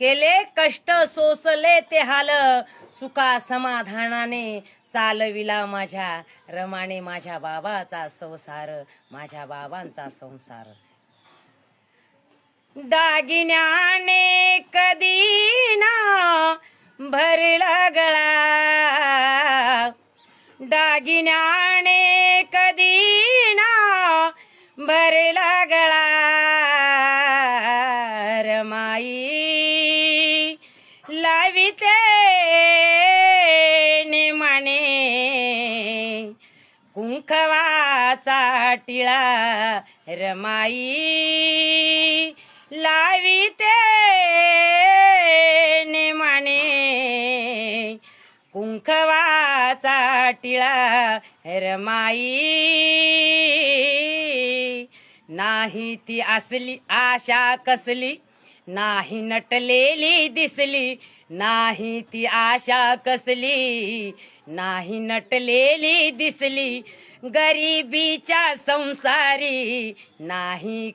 केले कष्ट सोसले ते हाल. सुखा समाधानाने चालविला माझ्या रमाने माझ्या बाबाचा संसार माझ्या बाबांचा संसार. दागिन्याने कधी ना भरला गळा. दागिन्याने कधी रमाई लाविते नेमाने. कुंखवाचा टिळा रमाई लाविते नेमाने. कुंखवाचा टिळा रमाई नाही ती असली आशा कसली नाही नटलेली दिसली नाही ती आशा कसली नाही नटलेली दिसली गरिबीच्या संसारी नाही